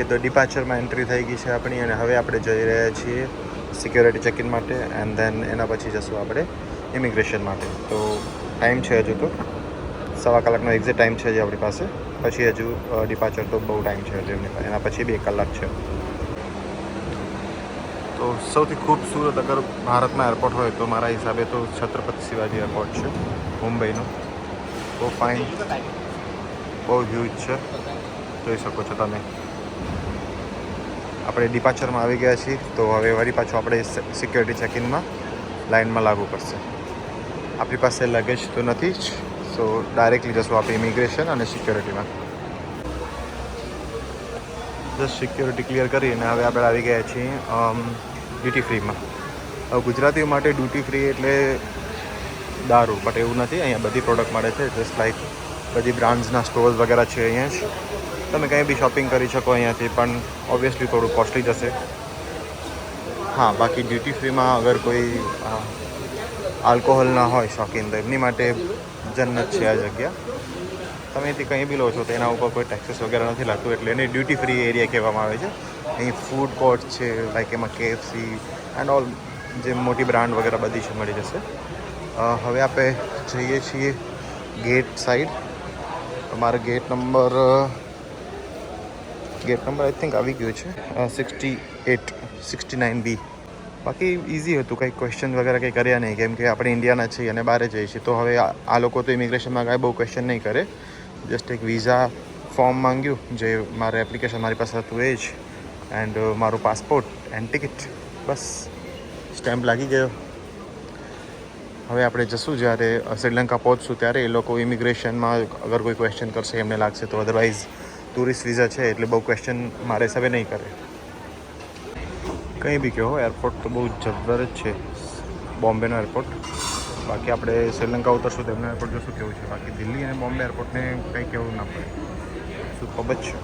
Okay તો ડિપાર્ચરમાં entry થઈ ગઈ છે આપણી અને હવે આપણે જઈ રહ્યા છીએ સિક્યોરિટી ચેક ઇન માટે એન્ડ ધેન એના પછી જશું આપણે ઇમિગ્રેશન માટે. તો ટાઈમ છે હજુ તો. સવા કલાકનો એક્ઝેક્ટ ટાઈમ છે હજી આપણી પાસે. પછી હજુ ડિપાર્ચર તો બહુ ટાઈમ છે હજુ એમની એના પછી બે કલાક છે. તો સૌથી ખૂબસૂરત અગર ભારતમાં એરપોર્ટ હોય તો મારા હિસાબે તો છત્રપતિ શિવાજી એરપોર્ટ છે, મુંબઈનું. બહુ ફાઇન બહુ હ્યુજ છે. જોઈ શકો છો તમે. આપણે ડિપાર્ચરમાં આવી ગયા છીએ, તો હવે વળી પાછું આપણે સિક્યોરિટી ચેકિંગમાં લાઇનમાં લાગવું પડશે. આપણી પાસે લગેજ તો નથી જ સો ડાયરેક્ટલી જશું આપણે ઇમિગ્રેશન અને સિક્યોરિટીમાં જસ્ટ સિક્યોરિટી ક્લિયર કરીને હવે આપણે આવી ગયા છીએ ડ્યુટી ફ્રીમાં હવે ગુજરાતીઓ માટે ડ્યુટી ફ્રી એટલે દારૂ બટ એવું નથી, અહીંયા બધી પ્રોડક્ટ મળે છે જસ્ટ લાઈક બધી બ્રાન્ડ્સના સ્ટોર્સ વગેરે છે અહીંયા જ. તમે કંઈ બી શોપિંગ કરી શકો અહીંયાથી, પણ ઓબ્વિયસલી થોડું કોસ્ટલી જશે હા, બાકી ડ્યુટી ફ્રીમાં અગર કોઈ આલ્કોહોલ ના હોય શોખીન, તો એમની માટે જન્નત છે આ જગ્યા. તમે અહીંથી કંઈ બી લો છો, તો એના ઉપર કોઈ ટેક્સીસ વગેરે નથી લાગતું, એટલે એને ડ્યુટી ફ્રી એરિયા કહેવામાં આવે છે. અહીં ફૂડ કોર્ટ છે લાઈક એમાં કેએફસી એન્ડ ઓલ જે મોટી બ્રાન્ડ વગેરે બધી છે, મળી જશે. હવે આપણે જઈએ છીએ ગેટ સાઈડ અમારો gate number gate number I think આવી ગયો છે. Sixty eight sixty nine B બાકી ઇઝી હતું, કંઈ ક્વેશ્ચન વગેરે કંઈ કર્યા નહીં. કેમ કે આપણે ઇન્ડિયાના છીએ અને બહાર જઈએ છીએ. તો હવે આ લોકો તો ઇમિગ્રેશનમાં કાંઈ બહુ ક્વેશ્ચન નહીં કરે. જસ્ટ એક વિઝા ફોર્મ માંગ્યું, જે મારે એપ્લિકેશન મારી પાસે હતું એ જ. એન્ડ મારું પાસપોર્ટ એન્ડ ટિકિટ બસ સ્ટેમ્પ લાગી ગયો. હવે આપણે જશું જ્યારે શ્રીલંકા પહોંચશું ત્યારે એ લોકો ઇમિગ્રેશનમાં અગર કોઈ ક્વેશ્ચન કરશે, એમને લાગશે તો અદરવાઇઝ ટુરિસ્ટ વિઝા છે એટલે બહુ ક્વેશ્ચન મારે હિસાબે નહીં કરે. કંઈ બી કહો એરપોર્ટ તો બહુ જબરજસ્ત છે. બોમ્બેનો એરપોર્ટ બાકી આપણે શ્રીલંકા ઉતરશું તો એમનું એરપોર્ટ જોશું, કેવું છે. બાકી દિલ્હી અને બોમ્બે એરપોર્ટને કંઈ કહેવું ના પડે. શું ખબર છે.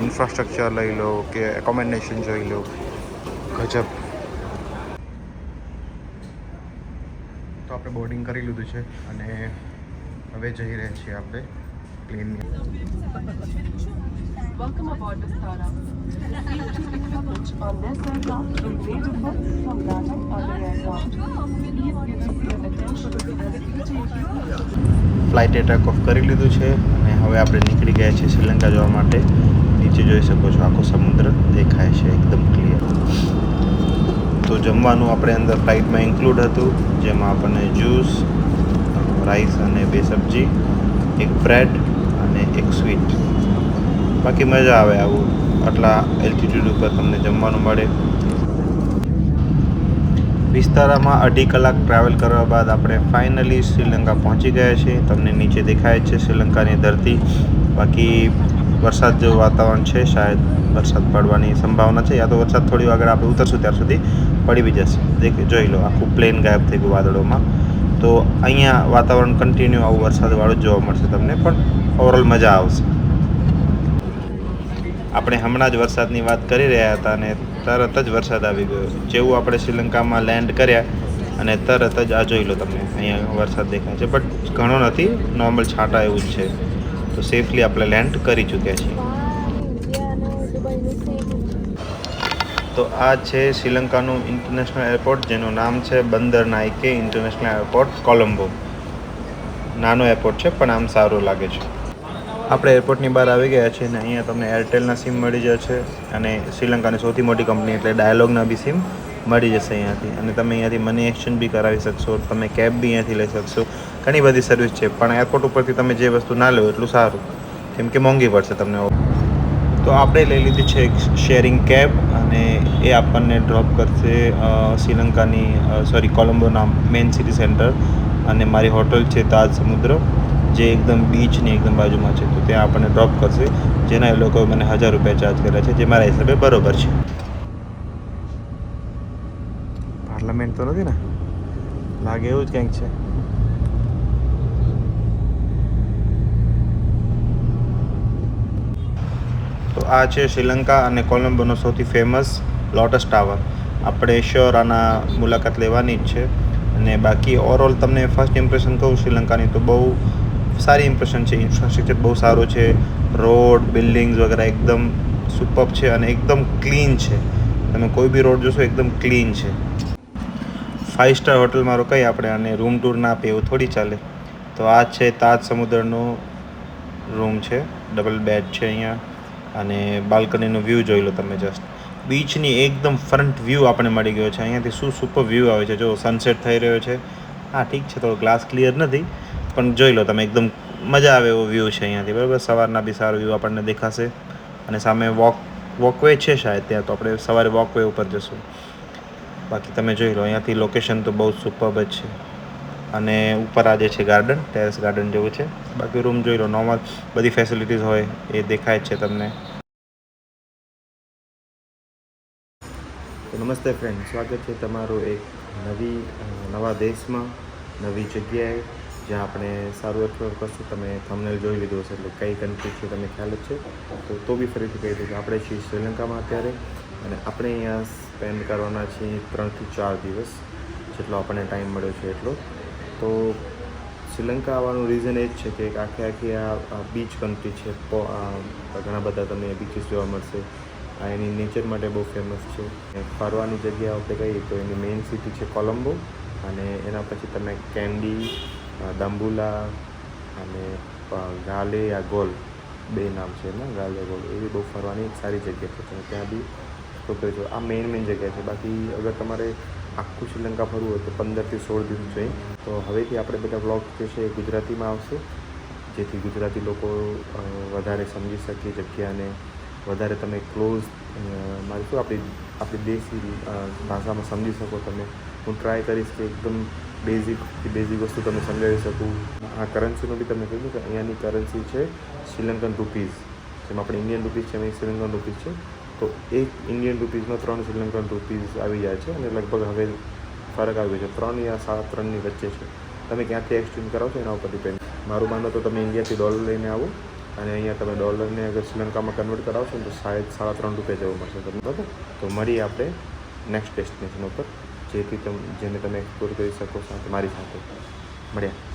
ઇન્ફ્રાસ્ટ્રક્ચર લઈ લો કે એકોમેન્ડેશન જોઈ લો. ગજબ. તો આપણે બોર્ડિંગ કરી લીધું છે અને હવે જઈ રહ્યા છીએ આપણે. As we take you ફ્લાઇટે ટેક ઓફ કરી લીધું છે અને હવે આપણે નીકળી ગયા છીએ શ્રીલંકા જવા માટે નીચે જોઈ શકો છો આખો સમુદ્ર દેખાય છે એકદમ ક્લિયર તો જમવાનું આપણે અંદર ફ્લાઇટમાં ઇન્ક્લુડ હતું જેમાં આપણને જ્યુસ રાઈસ અને બે સબ્જી એક બ્રેડ અને એક સ્વીટ બાકી મજા આવે આવું આટલા એલ્ટિટ્યુડ ઉપર તમને જમવાનું મળે. વિસ્તારામાં અઢી કલાક ટ્રાવેલ કરવા બાદ આપણે ફાઇનલી શ્રીલંકા પહોંચી ગયા છીએ. તમને નીચે દેખાય છે શ્રીલંકાની ધરતી. બાકી વરસાદ જેવું વાતાવરણ છે, શાયદ વરસાદ પડવાની સંભાવના છે. યા તો વરસાદ થોડી આગળ આપણે ઉતરશું, ત્યાર સુધી પડી બી જશે. જોઈ લો, આખું પ્લેન ગાયબ થઈ ગયું વાદળોમાં. તો અહીંયા વાતાવરણ કન્ટિન્યુ આવું વરસાદવાળું જોવા મળશે તમને, પણ ઓવરઓલ મજા આવશે. આપણે હમણાં જ વરસાદની વાત કરી રહ્યા હતા અને તરત જ વરસાદ આવી ગયો. જેવું આપણે શ્રીલંકામાં લેન્ડ કર્યા અને તરત જ આ જોઈ લો તમને અહીંયા વરસાદ દેખાય છે બટ ઘણો નથી નોર્મલ છાંટા એવું જ છે. તો સેફલી આપણે લેન્ડ કરી ચૂક્યા છીએ. તો આ છે શ્રીલંકાનું ઇન્ટરનેશનલ એરપોર્ટ જેનું નામ છે બંદર નાઇકે ઇન્ટરનેશનલ એરપોર્ટ કોલંબો. નાનો એરપોર્ટ છે, પણ આમ સારું લાગે છે. આપણે એરપોર્ટની બહાર આવી ગયા છીએ અને અહીંયા તમને એરટેલના સિમ મળી જશે અને શ્રીલંકાની સૌથી મોટી કંપની એટલે ડાયલોગના બી સિમ મળી જશે અહીંયાથી. અને તમે અહીંયાથી મની એક્સચેન્જ બી કરાવી શકશો, તમે કેબ બી અહીંયાથી લઈ શકશો. ઘણી બધી સર્વિસ છે, પણ એરપોર્ટ ઉપરથી તમે જે વસ્તુ ના લો એટલું સારું. કેમ કે મોંઘી પડશે તમને. તો આપણે લઈ લીધી છે એક શેરિંગ કેબ અને એ આપણને ડ્રોપ કરશે શ્રીલંકાની સોરી કોલંબોના મેઇન સિટી સેન્ટર અને મારી હોટલ છે તાજ સમુદ્ર જે એકદમ બીચની એકદમ બાજુમાં છે તો ત્યાં આપણને ડ્રોપ કરશે જેના એ લોકોએ મને હજાર રૂપિયા ચાર્જ કર્યા છે જે મારા હિસાબે બરોબર છે. પાર્લામેન્ટ તો નથી ને? લાગે એવું જ કંઈક છે. તો આ છે શ્રીલંકા અને કોલંબોનો સૌથી ફેમસ લોટસ ટાવર આપણે શ્યોર આના મુલાકાત લેવાની જ છે. અને બાકી ઓવરઓલ તમને ફર્સ્ટ ઇમ્પ્રેશન કહું શ્રીલંકાની તો બહુ સારી ઇમ્પ્રેશન છે. ઇન્ફ્રાસ્ટ્રક્ચર બહુ સારું છે. રોડ બિલ્ડિંગ્સ વગેરે એકદમ સુપર છે અને એકદમ ક્લીન છે. તમે કોઈ બી રોડ જોશો એકદમ ક્લીન છે. ફાઇવ સ્ટાર હોટલમાં રોકાઈ આપણે? અને રૂમ ટૂર ના આપીએ એવું થોડી ચાલે. તો આ છે તાજ સમુદ્રનો રૂમ છે. ડબલ બેડ છે અહીંયા. અને બાલ્કનીનો વ્યૂ જોઈ લો તમે જસ્ટ બીચની એકદમ ફ્રન્ટ વ્યૂ આપણે મળી ગયો છે. અહીંયાથી શું સુપર વ્યૂ આવે છે? જો સનસેટ થઈ રહ્યો છે. હા, ઠીક છે, થોડો ગ્લાસ ક્લિયર નથી, પણ જોઈ લો તમે, એકદમ મજા આવે એવો વ્યૂ છે અહીંયાથી. બરાબર, સવારના બી સારો વ્યૂ આપણને દેખાશે. અને સામે વોક વોકવે છે શાયદ ત્યાં, તો આપણે સવારે વોકવે ઉપર જશું. બાકી તમે જોઈ લો, અહીંયાથી લોકેશન તો બહુ સુપર્બ જ છે. અને ઉપર આજે છે ગાર્ડન ટેરેસ ગાર્ડન જેવું છે. બાકી રૂમ જોઈ લો નોર્મલ બધી ફેસિલિટીઝ હોય, એ દેખાય છે તમને. નમસ્તે ફ્રેન્ડ સ્વાગત છે તમારું એક નવી નવા દેશમાં, નવી જગ્યાએ, જ્યાં આપણે સારું એક્સપ્લોર કરશું. તમે થંબનેલ જોઈ લીધું હશે, એટલે કઈ કન્ટ્રી છે, તમને ખ્યાલ જ છે. તો તો બી ફરીથી કહી દઉં કે આપણે છીએ શ્રીલંકામાં અત્યારે, અને આપણે અહીંયા સ્પેન્ડ કરવાના છીએ ત્રણથી ચાર દિવસ, જેટલો આપણને ટાઈમ મળ્યો છે એટલો. તો, શ્રીલંકા આવવાનું રીઝન એ જ છે કે આખે આખી આ બીચ કન્ટ્રી છે. ઘણા બધા તમને બીચીસ જોવા મળશે. આ એની નેચર માટે બહુ ફેમસ છે. ફરવાની જગ્યા આપણે કહીએ તો એની મેઇન સિટી છે કોલંબો અને એના પછી તમે કેન્ડી દાંબુલા અને ગાલે યા ગોલ બે નામ છે એના, ગાલે ગોલ. એવી બહુ ફરવાની સારી જગ્યા છે. તમે ત્યાં બી તો છો આ મેઇન મેઇન જગ્યા છે. બાકી અગર તમારે આખું શ્રીલંકા ફરવું હોય તો પંદરથી સોળ દિવસ જોઈએ. તો હવેથી આપણે બધા બ્લોગ જે છે એ ગુજરાતીમાં આવશે. જેથી ગુજરાતી લોકો વધારે સમજી શકે જગ્યાને. વધારે તમે ક્લોઝ મારે શું આપણી આપણી દેશી ભાષામાં સમજી શકો તમે. હું ટ્રાય કરીશ કે એકદમ બેઝિકથી બેઝિક વસ્તુ તમે સમજાવી શકું. આ કરન્સીનું બી તમે કહ્યું કે અહીંયાની કરન્સી છે શ્રીલંકન રૂપીઝ. જેમ આપણે ઇન્ડિયન રૂપીઝ છે, એમ શ્રીલંકન રૂપીઝ છે. તો એક ઇન્ડિયન રૂપીઝમાં ત્રણ શ્રીલંકન રૂપીઝ આવી જાય છે અને લગભગ હવે ફરક આવી ગયો છે, ત્રણ યા સાત ત્રણની વચ્ચે છે. તમે ક્યાંથી એક્સચેન્જ કરાવો છો, એના ઉપર ડિપેન્ડ મારું માનો તો તમે ઇન્ડિયાથી ડોલર લઈને આવો. અને અહીંયા તમે ડોલરને અગર શ્રીલંકામાં કન્વર્ટ કરાવશો તો શાયદ સાડા ત્રણ રૂપિયા જેવું મળશે તમને, બરાબર? તો મળીએ આપણે નેક્સ્ટ ડેસ્ટિનેશન ઉપર, જેથી તમે, જેને તમે એક્સપ્લોર કરી શકો સાથે મારી સાથે. મળ્યા